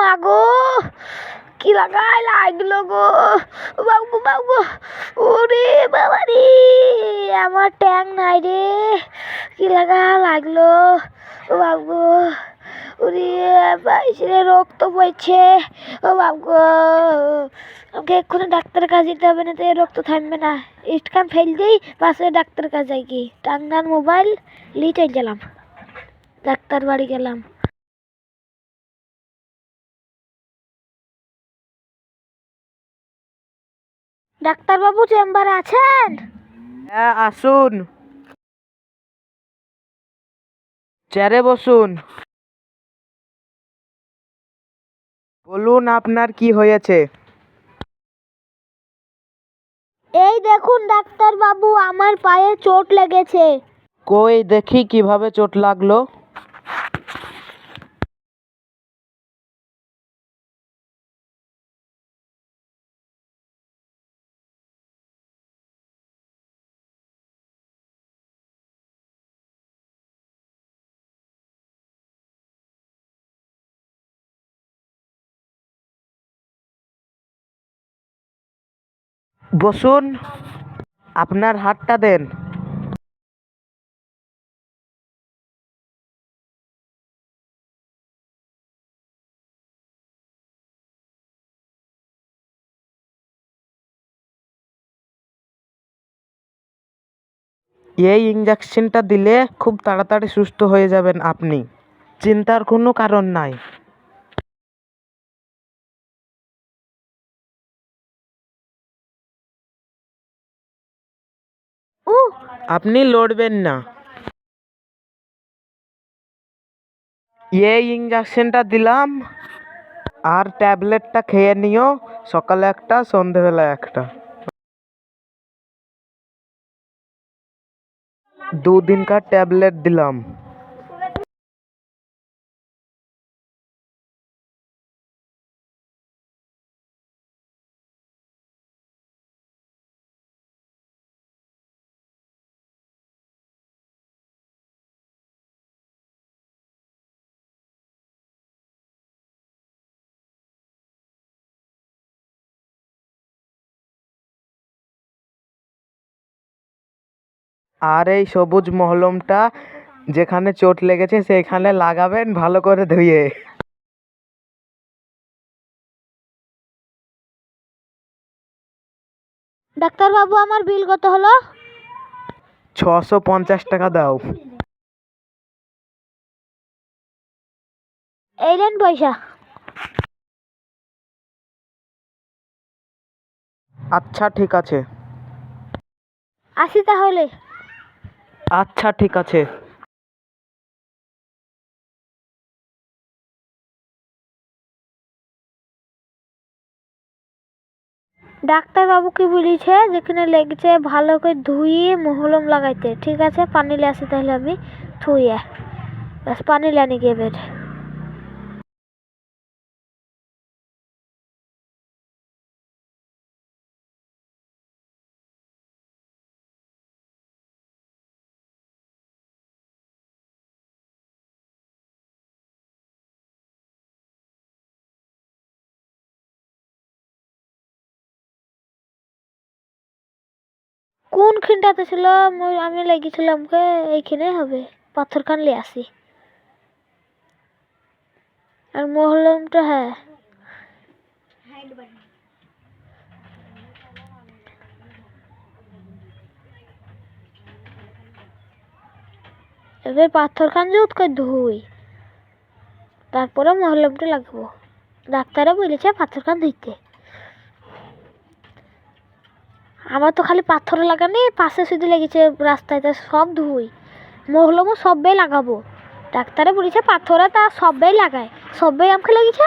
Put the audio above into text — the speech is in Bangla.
মাগো কি লাগাই লাগল গো? বাবু বাবু, ওরে বাবা রে, আমার ট্যাং নাই রে, কি লাগা লাগল? বাবু, ওরে রক্ত বইছে ও বাবু, আমাকে এক্ষুনি ডাক্তারের কাছে যেতে হবে না তো রক্ত থামবে না। স্ট্যান্ড ফেল দিই পাশে ডাক্তার কাছে যাই কি টাঙ্গার মোবাইল লিটে গেলাম। ডাক্তার বাড়ি গেলাম। ডাক্তারবাবু চেম্বারে আছেন? হ্যাঁ আসুন। চেয়ারে বসুন। বলুন আপনার কি হয়েছে? এই দেখুন ডাক্তারবাবু আমার পায়ে চোট লেগেছে। কই দেখি কীভাবে চোট লাগল। বসুন, আপনার হাতটা দেন। এই ইঞ্জেকশনটা দিলে খুব তাড়াতাড়ি সুস্থ হয়ে যাবেন আপনি। চিন্তার কোনো কারণ নাই। আপনি লড়বেন না। এই ইঞ্জেকশনটা দিলাম, আর ট্যাবলেটটা খেয়ে নিও, সকালে একটা, সন্ধেবেলা একটা। দুদিনকার ট্যাবলেট দিলাম। আর এই সবুজ মহলমটা যেখানে চোট লেগেছে সেখানে লাগাবেন ভালো করে ধুয়ে। ডাক্তারবাবু আমার বিল কত হলো? ছশো পঞ্চাশ টাকা দাও। এই নেন পয়সা। আচ্ছা ঠিক আছে। আসি তাহলে। আচ্ছা ঠিক আছে। ডাক্তারবাবু কি বলেছে যেখানে লেগেছে ভালো করে ধুয়ে মহলম লাগাইতে। ঠিক আছে, পানি লিয়ে আসি তাহলে আমি, ধুয়ে। ব্যাস, পানি লানি গিয়ে বের কোনখানটাতে ছিল আমি লেগেছিলাম এইখানে হবে। পাথর খান লিয়ে আসি। আর মহলমটা হ্যাঁ। এবার পাথর খান যে উৎকে ধুই তারপরে মহলমটা লাগবো। ডাক্তারে বলেছে পাথর খান ধুইতে। আমার তো খালি পাথর লাগানি পাশে শুধু লেগেছে রাস্তায়, তা সব ধুই। মহলমও সবে লাগাবো। ডাক্তারে বলেছে পাথরে তা সবাই লাগায়। সবাই আমাকে লেগেছে?